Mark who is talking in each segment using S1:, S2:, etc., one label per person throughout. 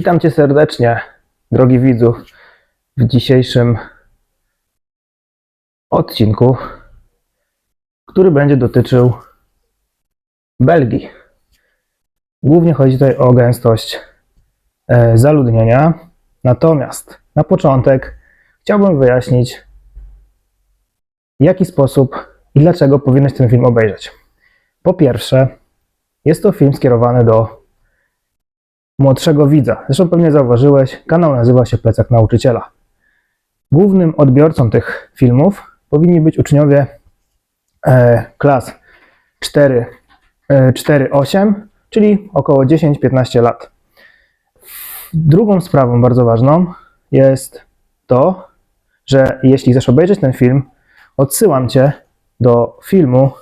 S1: Witam Cię serdecznie, drogi widzu, w dzisiejszym odcinku, który będzie dotyczył Belgii. Głównie chodzi tutaj o gęstość e, zaludnienia. Natomiast na początek chciałbym wyjaśnić, w jaki sposób i dlaczego powinieneś ten film obejrzeć. Po pierwsze, jest to film skierowany do młodszego widza. Zresztą pewnie zauważyłeś, kanał nazywa się Plecak Nauczyciela. Głównym odbiorcą tych filmów powinni być uczniowie e, klas 4, e, 4-8, czyli około 10-15 lat. Drugą sprawą bardzo ważną jest to, że jeśli chcesz obejrzeć ten film, odsyłam Cię do filmu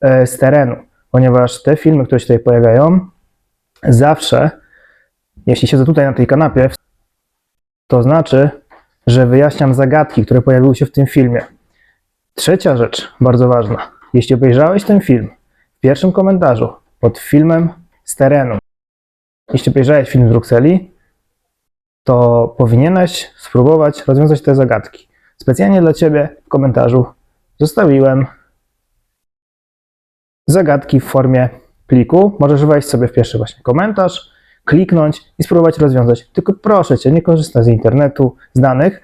S1: e, z terenu, ponieważ te filmy, które się tutaj pojawiają, zawsze, jeśli siedzę tutaj na tej kanapie, to znaczy, że wyjaśniam zagadki, które pojawiły się w tym filmie. Trzecia rzecz, bardzo ważna. Jeśli obejrzałeś ten film w pierwszym komentarzu pod filmem z terenu, jeśli obejrzałeś film z Brukseli, to powinieneś spróbować rozwiązać te zagadki. Specjalnie dla Ciebie w komentarzu zostawiłem zagadki w formie pliku. Możesz wejść sobie w pierwszy właśnie komentarz, kliknąć i spróbować rozwiązać. Tylko proszę Cię, nie korzystaj z internetu, z danych.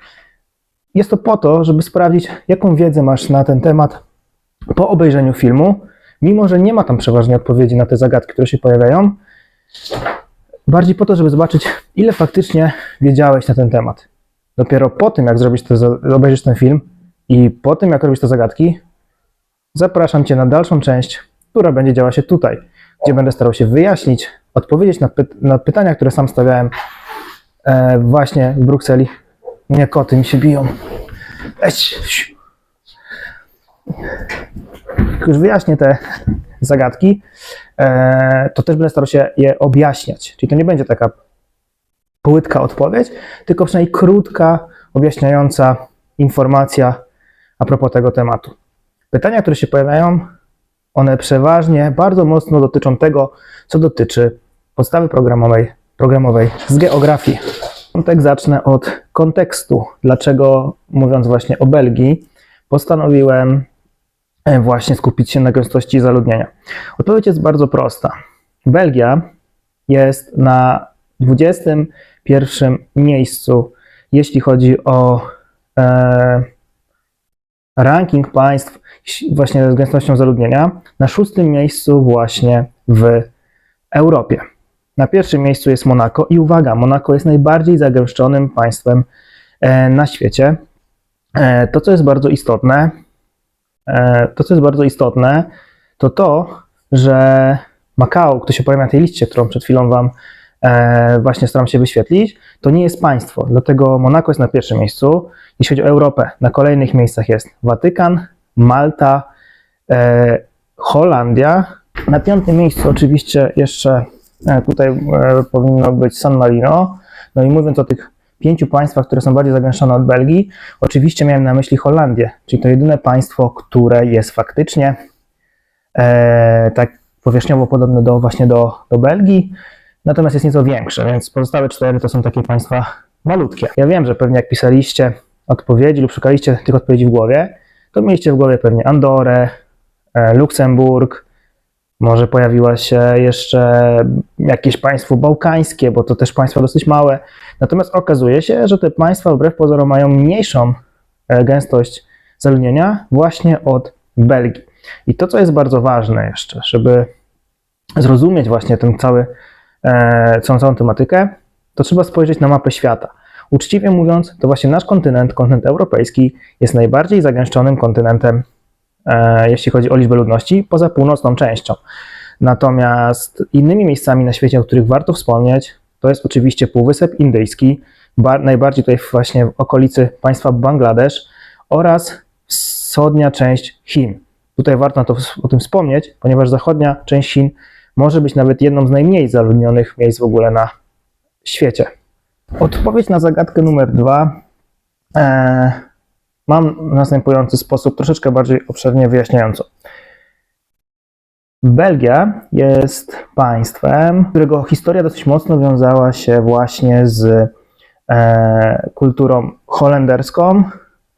S1: Jest to po to, żeby sprawdzić, jaką wiedzę masz na ten temat po obejrzeniu filmu, mimo że nie ma tam przeważnie odpowiedzi na te zagadki, które się pojawiają. Bardziej po to, żeby zobaczyć, ile faktycznie wiedziałeś na ten temat. Dopiero po tym, jak zrobisz to, obejrzysz ten film i po tym, jak robisz te zagadki, zapraszam Cię na dalszą część, która będzie działa się tutaj, gdzie będę starał się wyjaśnić, odpowiedzieć na, py- na pytania, które sam stawiałem e, właśnie w Brukseli. Nie, koty mi się biją. Jak już wyjaśnię te zagadki, e, to też będę starał się je objaśniać. Czyli to nie będzie taka płytka odpowiedź, tylko przynajmniej krótka, objaśniająca informacja a propos tego tematu. Pytania, które się pojawiają, one przeważnie bardzo mocno dotyczą tego, co dotyczy podstawy programowej, programowej z geografii. Tak zacznę od kontekstu. Dlaczego, mówiąc właśnie o Belgii, postanowiłem e, właśnie skupić się na gęstości zaludnienia? Odpowiedź jest bardzo prosta. Belgia jest na 21 miejscu, jeśli chodzi o e, ranking państw właśnie z gęstością zaludnienia, na szóstym miejscu właśnie w Europie. Na pierwszym miejscu jest Monako i uwaga, Monako jest najbardziej zagęszczonym państwem e, na świecie. E, To, co jest bardzo istotne, e, to, co jest bardzo istotne, to to, że Makao, który się pojawia na tej liście, którą przed chwilą Wam właśnie staram się wyświetlić, to nie jest państwo. Dlatego Monako jest na pierwszym miejscu. Jeśli chodzi o Europę, na kolejnych miejscach jest Watykan, Malta, Holandia. Na piątym miejscu oczywiście jeszcze tutaj e, powinno być San Marino. No i mówiąc o tych pięciu państwach, które są bardziej zagęszczone od Belgii, oczywiście miałem na myśli Holandię, czyli to jedyne państwo, które jest faktycznie e, tak powierzchniowo podobne do, właśnie do, do Belgii, natomiast jest nieco większe, więc pozostałe cztery to są takie państwa malutkie. Ja wiem, że pewnie jak pisaliście odpowiedzi lub szukaliście tych odpowiedzi w głowie, to mieliście w głowie pewnie Andorę, e, Luksemburg, może pojawiła się jeszcze jakieś państwo bałkańskie, bo to też państwa dosyć małe. Natomiast okazuje się, że te państwa wbrew pozorom mają mniejszą e, gęstość zaludnienia właśnie od Belgii. I to, co jest bardzo ważne jeszcze, żeby zrozumieć właśnie ten cały, e, całą, całą tematykę, to trzeba spojrzeć na mapę świata. Uczciwie mówiąc, to właśnie nasz kontynent, kontynent europejski, jest najbardziej zagęszczonym kontynentem, jeśli chodzi o liczbę ludności, poza północną częścią. Natomiast innymi miejscami na świecie, o których warto wspomnieć, to jest oczywiście Półwysep Indyjski, ba- najbardziej tutaj właśnie w okolicy państwa Bangladesz oraz wschodnia część Chin. Tutaj warto to, o tym wspomnieć, ponieważ zachodnia część Chin może być nawet jedną z najmniej zaludnionych miejsc w ogóle na świecie. Odpowiedź na zagadkę numer dwa e, mam w następujący sposób, troszeczkę bardziej obszernie wyjaśniająco. Belgia jest państwem, którego historia dosyć mocno wiązała się właśnie z e, kulturą holenderską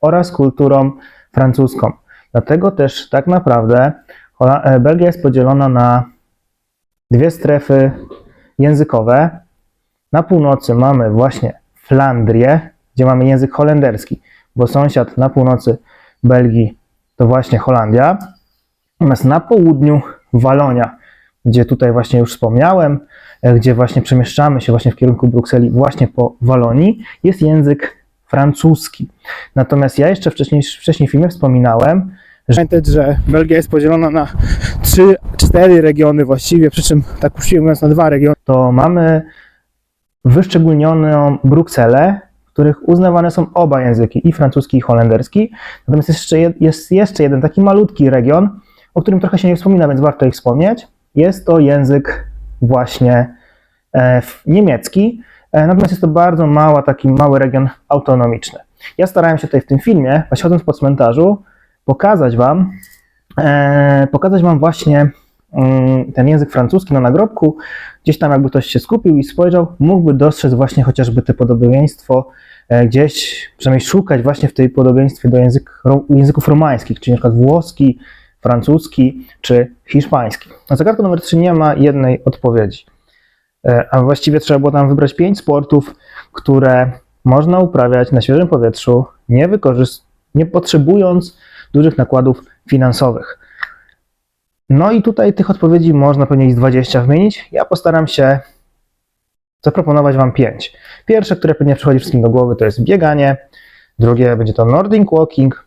S1: oraz kulturą francuską. Dlatego też tak naprawdę e, Belgia jest podzielona na dwie strefy językowe. Na północy mamy właśnie Flandrię, gdzie mamy język holenderski, bo sąsiad na północy Belgii to właśnie Holandia. Natomiast na południu Walonia, gdzie tutaj właśnie już wspomniałem, e, gdzie właśnie przemieszczamy się właśnie w kierunku Brukseli, właśnie po Walonii, jest język francuski. Natomiast ja jeszcze wcześniej, wcześniej w filmie wspominałem, że, pamiętać, że Belgia jest podzielona na trzy, cztery regiony właściwie, przy czym tak uczciwie mówiąc na dwa regiony, to mamy wyszczególnioną Brukselę, których uznawane są oba języki, i francuski, i holenderski. Natomiast jest jeszcze, jest jeszcze jeden taki malutki region, o którym trochę się nie wspomina, więc warto ich wspomnieć. Jest to język właśnie e, niemiecki, e, natomiast jest to bardzo mała, taki mały region autonomiczny. Ja starałem się tutaj w tym filmie, właśnie chodząc po cmentarzu, pokazać Wam, e, pokazać Wam właśnie ten język francuski na nagrobku. Gdzieś tam, jakby ktoś się skupił i spojrzał, mógłby dostrzec właśnie chociażby te podobieństwo, e, gdzieś przynajmniej szukać właśnie w tej podobieństwie do język, języków romańskich, czyli przykład włoski, francuski czy hiszpański. Na zagadkę numer 3 nie ma jednej odpowiedzi. E, A właściwie trzeba było tam wybrać pięć sportów, które można uprawiać na świeżym powietrzu, nie, nie potrzebując dużych nakładów finansowych. No i tutaj tych odpowiedzi można pewnie z 20 wymienić. Ja postaram się zaproponować Wam 5. Pierwsze, które pewnie przychodzi wszystkim do głowy, to jest bieganie. Drugie będzie to Nordic Walking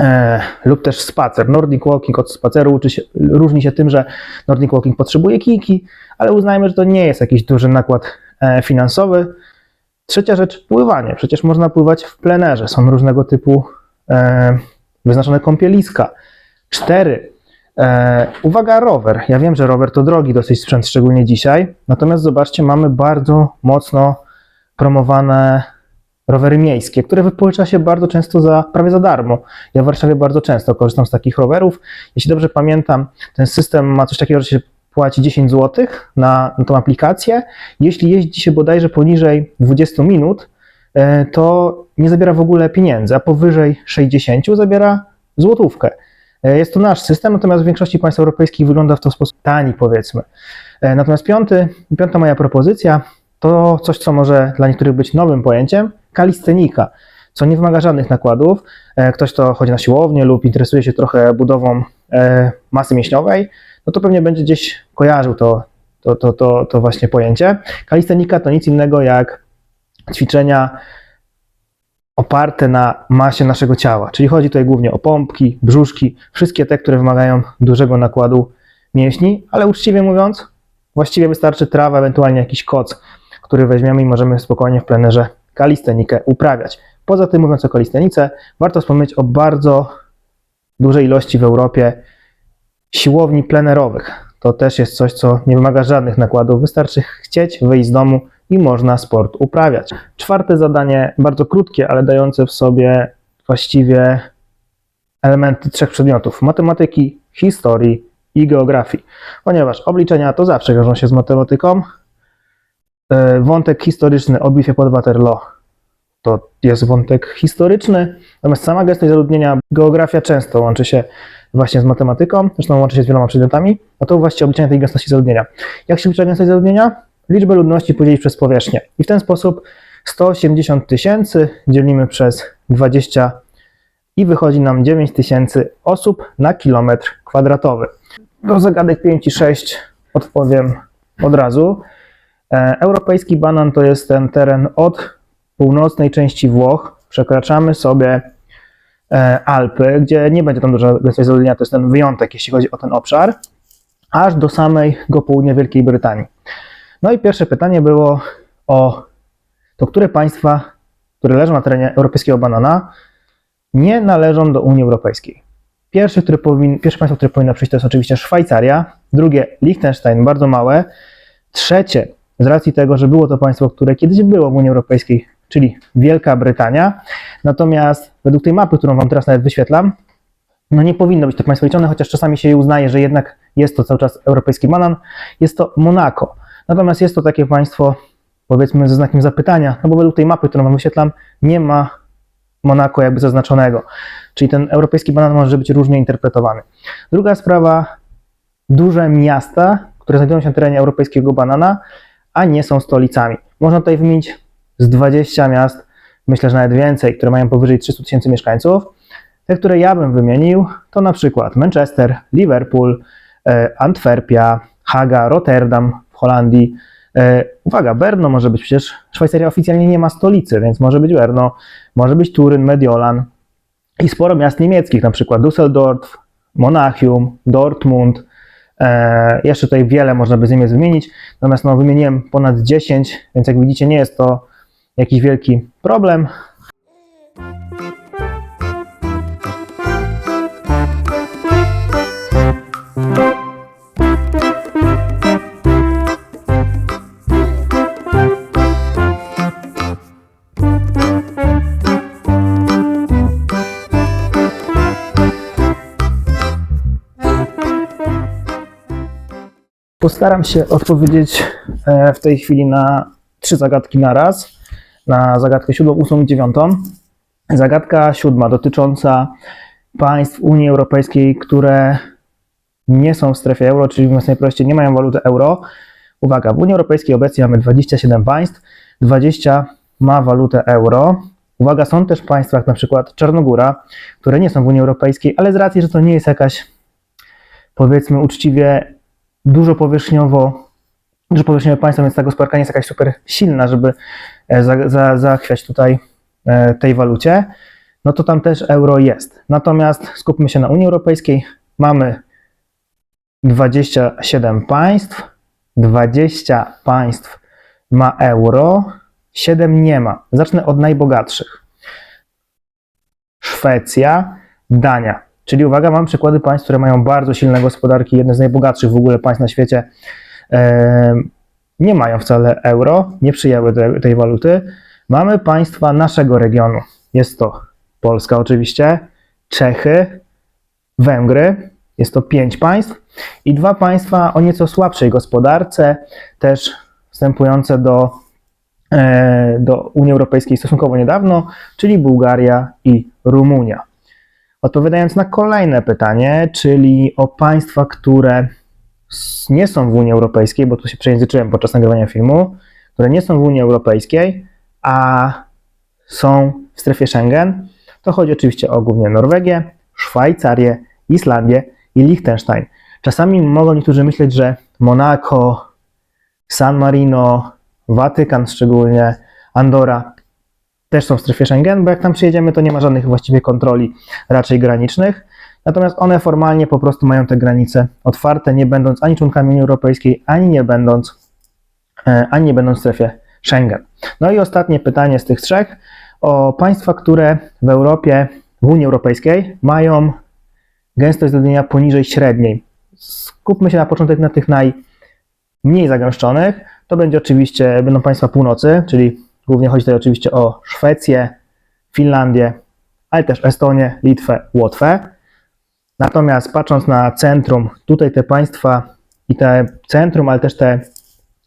S1: e, lub też spacer. Nordic Walking od spaceru uczy się, różni się tym, że Nordic Walking potrzebuje kijki, ale uznajmy, że to nie jest jakiś duży nakład e, finansowy. Trzecia rzecz, pływanie. Przecież można pływać w plenerze. Są różnego typu e, wyznaczone kąpieliska. Cztery. E, uwaga, rower. Ja wiem, że rower to drogi dosyć sprzęt, szczególnie dzisiaj. Natomiast zobaczcie, mamy bardzo mocno promowane rowery miejskie, które wypożycza się bardzo często za prawie za darmo. Ja w Warszawie bardzo często korzystam z takich rowerów. Jeśli dobrze pamiętam, ten system ma coś takiego, że się płaci 10 zł na, na tą aplikację. Jeśli jeździ się bodajże poniżej 20 minut, e, to nie zabiera w ogóle pieniędzy, a powyżej 60 zabiera złotówkę. E, Jest to nasz system, natomiast w większości państw europejskich wygląda w to sposób tani, powiedzmy. E, Natomiast piąty, piąta moja propozycja to coś, co może dla niektórych być nowym pojęciem, kalistenika, co nie wymaga żadnych nakładów. E, Ktoś, kto chodzi na siłownię lub interesuje się trochę budową masy mięśniowej, no to pewnie będzie gdzieś kojarzył to, to, to, to, to właśnie pojęcie. Kalistenika to nic innego jak ćwiczenia oparte na masie naszego ciała. Czyli chodzi tutaj głównie o pompki, brzuszki, wszystkie te, które wymagają dużego nakładu mięśni, ale uczciwie mówiąc, właściwie wystarczy trawa, ewentualnie jakiś koc, który weźmiemy i możemy spokojnie w plenerze kalistenikę uprawiać. Poza tym, mówiąc o kalistenice, warto wspomnieć o bardzo dużej ilości w Europie siłowni plenerowych. To też jest coś, co nie wymaga żadnych nakładów, wystarczy chcieć wyjść z domu i można sport uprawiać. Czwarte zadanie, bardzo krótkie, ale dające w sobie właściwie elementy trzech przedmiotów: matematyki, historii i geografii. Ponieważ obliczenia to zawsze wiążą się z matematyką. E, Wątek historyczny o bitwie pod Waterloo to jest wątek historyczny, natomiast sama gęstość zaludnienia, geografia często łączy się właśnie z matematyką, zresztą łączy się z wieloma przedmiotami, a to właśnie obliczenie tej gęstości zaludnienia. Jak się oblicza gęstość zaludnienia? Liczbę ludności podzielić przez powierzchnię. I w ten sposób 180 tysięcy dzielimy przez 20 i wychodzi nam 9 tysięcy osób na kilometr kwadratowy. Do zagadek 5 i 6 odpowiem od razu. E, Europejski banan to jest ten teren od północnej części Włoch. Przekraczamy sobie e, Alpy, gdzie nie będzie tam duża gęstość zaludnienia, to jest ten wyjątek, jeśli chodzi o ten obszar, aż do samego południa Wielkiej Brytanii. No i pierwsze pytanie było o to, które państwa, które leżą na terenie europejskiego banana, nie należą do Unii Europejskiej. Pierwsze, które powin, pierwsze państwo, które powinno przyjść, to jest oczywiście Szwajcaria, drugie Liechtenstein, bardzo małe, trzecie, z racji tego, że było to państwo, które kiedyś było w Unii Europejskiej, czyli Wielka Brytania, natomiast według tej mapy, którą Wam teraz nawet wyświetlam, no nie powinno być to państwo liczone, chociaż czasami się je uznaje, że jednak jest to cały czas europejski banan, jest to Monako. Natomiast jest to takie państwo, powiedzmy, ze znakiem zapytania, no bo według tej mapy, którą wam wyświetlam, nie ma Monako jakby zaznaczonego. Czyli ten europejski banan może być różnie interpretowany. Druga sprawa, duże miasta, które znajdują się na terenie europejskiego banana, a nie są stolicami. Można tutaj wymienić z 20 miast, myślę, że nawet więcej, które mają powyżej 300 tysięcy mieszkańców. Te, które ja bym wymienił, to na przykład Manchester, Liverpool, e, Antwerpia, Haga, Rotterdam Holandii. E, Uwaga, Berno może być, przecież Szwajcaria oficjalnie nie ma stolicy, więc może być Berno, może być Turyn, Mediolan i sporo miast niemieckich, na przykład Düsseldorf, Monachium, Dortmund. E, jeszcze tutaj wiele można by z Niemiec wymienić, natomiast no, wymieniłem ponad 10, więc jak widzicie nie jest to jakiś wielki problem. Postaram się odpowiedzieć e, w tej chwili na trzy zagadki na raz. Na zagadkę siódmą, ósmą i dziewiątą. Zagadka siódma dotycząca państw Unii Europejskiej, które nie są w strefie euro, czyli mówiąc najprościej, nie mają waluty euro. Uwaga, w Unii Europejskiej obecnie mamy 27 państw, 20 ma walutę euro. Uwaga, są też państwa jak na przykład Czarnogóra, które nie są w Unii Europejskiej, ale z racji, że to nie jest jakaś powiedzmy uczciwie dużo powierzchniowo, dużo powierzchniowe państwo, więc ta gospodarka nie jest jakaś super silna, żeby e, za, za, zachwiać tutaj e, tej walucie, no to tam też euro jest. Natomiast skupmy się na Unii Europejskiej. Mamy 27 państw, 20 państw ma euro, 7 nie ma. Zacznę od najbogatszych. Szwecja, Dania. Czyli uwaga, mam przykłady państw, które mają bardzo silne gospodarki, jedne z najbogatszych w ogóle państw na świecie. Nie mają wcale euro, nie przyjęły te, tej waluty. Mamy państwa naszego regionu. Jest to Polska oczywiście, Czechy, Węgry, jest to pięć państw i dwa państwa o nieco słabszej gospodarce, też wstępujące do, e, do Unii Europejskiej stosunkowo niedawno, czyli Bułgaria i Rumunia. Odpowiadając na kolejne pytanie, czyli o państwa, które nie są w Unii Europejskiej, bo tu się przejęzyczyłem podczas nagrywania filmu, które nie są w Unii Europejskiej, a są w strefie Schengen, to chodzi oczywiście o głównie Norwegię, Szwajcarię, Islandię i Liechtenstein. Czasami mogą niektórzy myśleć, że Monako, San Marino, Watykan szczególnie, Andora też są w strefie Schengen, bo jak tam przyjedziemy, to nie ma żadnych właściwie kontroli raczej granicznych. Natomiast one formalnie po prostu mają te granice otwarte, nie będąc ani członkami Unii Europejskiej, ani nie będąc, e, ani nie będąc w strefie Schengen. No i ostatnie pytanie z tych trzech o państwa, które w Europie, w Unii Europejskiej mają gęstość zaludnienia poniżej średniej. Skupmy się na początek na tych najmniej zagęszczonych. To będzie oczywiście, będą państwa północy, czyli głównie chodzi tutaj oczywiście o Szwecję, Finlandię, ale też Estonię, Litwę, Łotwę. Natomiast patrząc na centrum, tutaj te państwa i te centrum, ale też te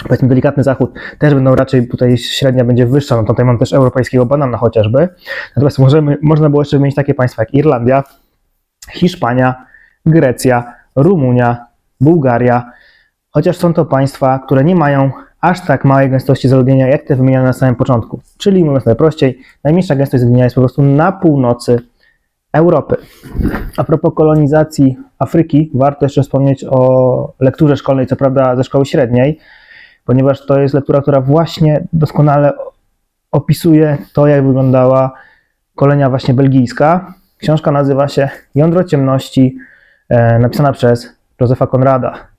S1: powiedzmy delikatny zachód, też będą raczej tutaj średnia będzie wyższa, no tutaj mam też europejskiego banana chociażby. Natomiast możemy, można było jeszcze wymienić takie państwa jak Irlandia, Hiszpania, Grecja, Rumunia, Bułgaria, chociaż są to państwa, które nie mają aż tak małej gęstości zaludnienia, jak te wymienione na samym początku. Czyli mówiąc najprościej, najmniejsza gęstość zaludnienia jest po prostu na północy Europy. A propos kolonizacji Afryki, warto jeszcze wspomnieć o lekturze szkolnej, co prawda ze szkoły średniej, ponieważ to jest lektura, która właśnie doskonale opisuje to, jak wyglądała kolonia właśnie belgijska. Książka nazywa się Jądro ciemności, e, napisana przez Józefa Konrada.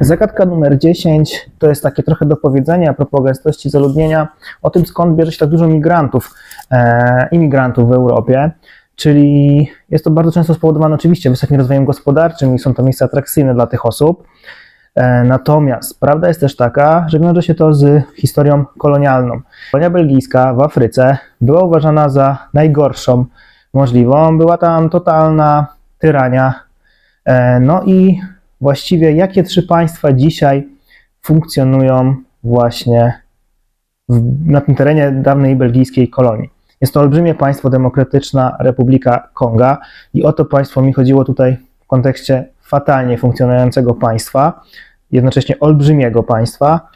S1: Zagadka numer 10 to jest takie trochę do powiedzenia a propos gęstości zaludnienia, o tym skąd bierze się tak dużo migrantów, e, imigrantów w Europie. Czyli jest to bardzo często spowodowane oczywiście wysokim rozwojem gospodarczym i są to miejsca atrakcyjne dla tych osób. E, Natomiast prawda jest też taka, że wiąże się to z historią kolonialną. Kolonia belgijska w Afryce była uważana za najgorszą możliwą. Była tam totalna tyrania. E, No i właściwie jakie trzy państwa dzisiaj funkcjonują właśnie w, na tym terenie dawnej belgijskiej kolonii. Jest to olbrzymie państwo Demokratyczna Republika Konga i o to państwo mi chodziło tutaj w kontekście fatalnie funkcjonującego państwa, jednocześnie olbrzymiego państwa,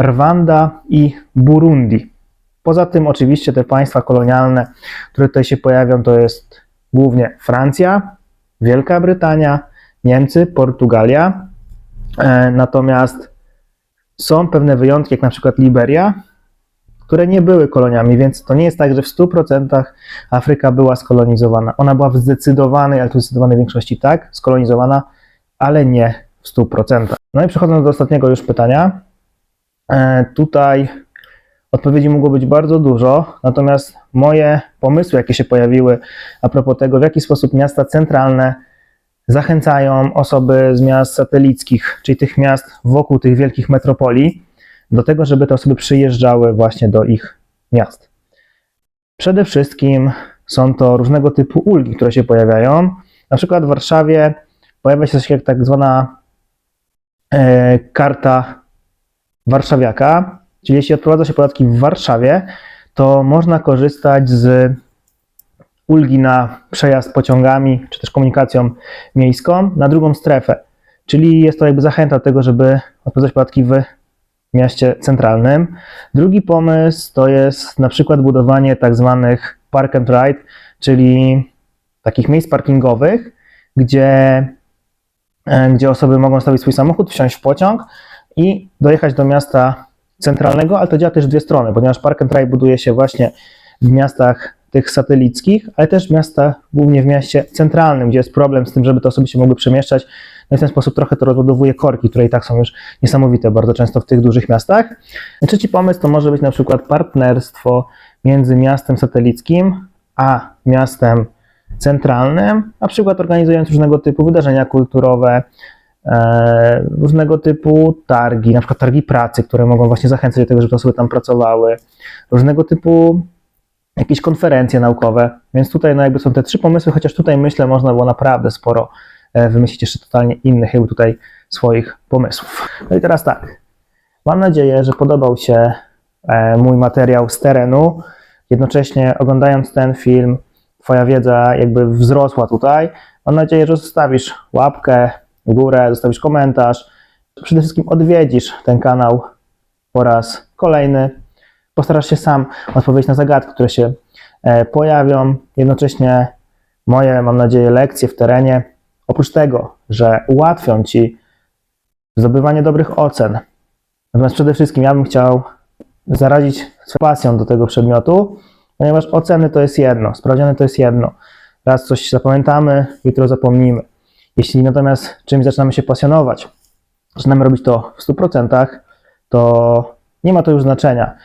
S1: Rwanda i Burundi. Poza tym oczywiście te państwa kolonialne, które tutaj się pojawią, to jest głównie Francja, Wielka Brytania, Niemcy, Portugalia. E, Natomiast są pewne wyjątki, jak na przykład Liberia, które nie były koloniami, więc to nie jest tak, że w 100% Afryka była skolonizowana. Ona była w zdecydowanej, ale tu zdecydowanej większości tak, skolonizowana, ale nie w 100%. No i przechodząc do ostatniego już pytania. E, Tutaj odpowiedzi mogło być bardzo dużo, natomiast moje pomysły, jakie się pojawiły a propos tego, w jaki sposób miasta centralne zachęcają osoby z miast satelickich, czyli tych miast wokół tych wielkich metropolii, do tego, żeby te osoby przyjeżdżały właśnie do ich miast. Przede wszystkim są to różnego typu ulgi, które się pojawiają. Na przykład w Warszawie pojawia się coś jak tak zwana e, karta warszawiaka, czyli jeśli odprowadza się podatki w Warszawie, to można korzystać z ulgi na przejazd pociągami czy też komunikacją miejską na drugą strefę. Czyli jest to jakby zachęta do tego, żeby odprowadzać podatki w mieście centralnym. Drugi pomysł to jest na przykład budowanie tak zwanych park and ride, czyli takich miejsc parkingowych, gdzie, e, gdzie osoby mogą stawić swój samochód, wsiąść w pociąg i dojechać do miasta centralnego, ale to działa też w dwie strony, ponieważ park and ride buduje się właśnie w miastach tych satelickich, ale też w miastach, głównie w mieście centralnym, gdzie jest problem z tym, żeby te osoby się mogły przemieszczać. No i w ten sposób trochę to rozładowuje korki, które i tak są już niesamowite bardzo często w tych dużych miastach. Trzeci pomysł to może być na przykład partnerstwo między miastem satelickim a miastem centralnym, na przykład organizując różnego typu wydarzenia kulturowe, e, różnego typu targi, na przykład targi pracy, które mogą właśnie zachęcać do tego, żeby osoby tam pracowały, różnego typu jakieś konferencje naukowe, więc tutaj no jakby są te trzy pomysły, chociaż tutaj myślę można było naprawdę sporo e, wymyślić jeszcze totalnie innych jakby tutaj swoich pomysłów. No i teraz tak, mam nadzieję, że podobał się e, mój materiał z terenu, jednocześnie oglądając ten film Twoja wiedza jakby wzrosła tutaj. Mam nadzieję, że zostawisz łapkę w górę, zostawisz komentarz, przede wszystkim odwiedzisz ten kanał po raz kolejny postarasz się sam odpowiedzieć na zagadki, które się e, pojawią. Jednocześnie moje, mam nadzieję, lekcje w terenie, oprócz tego, że ułatwią Ci zdobywanie dobrych ocen, natomiast przede wszystkim ja bym chciał zarazić swoją pasją do tego przedmiotu, ponieważ oceny to jest jedno, sprawdziane to jest jedno. Raz coś zapamiętamy, jutro zapomnimy. Jeśli natomiast czymś zaczynamy się pasjonować, zaczynamy robić to w 100%, to nie ma to już znaczenia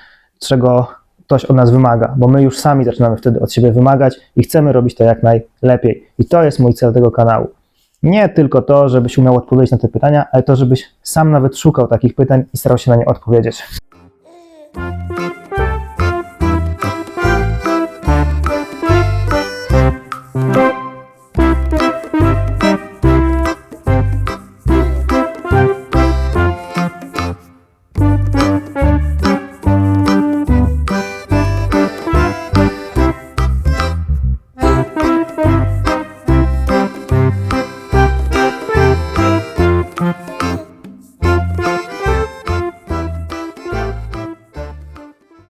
S1: czego ktoś od nas wymaga, bo my już sami zaczynamy wtedy od siebie wymagać i chcemy robić to jak najlepiej. I to jest mój cel tego kanału. Nie tylko to, żebyś umiał odpowiedzieć na te pytania, ale to, żebyś sam nawet szukał takich pytań i starał się na nie odpowiedzieć.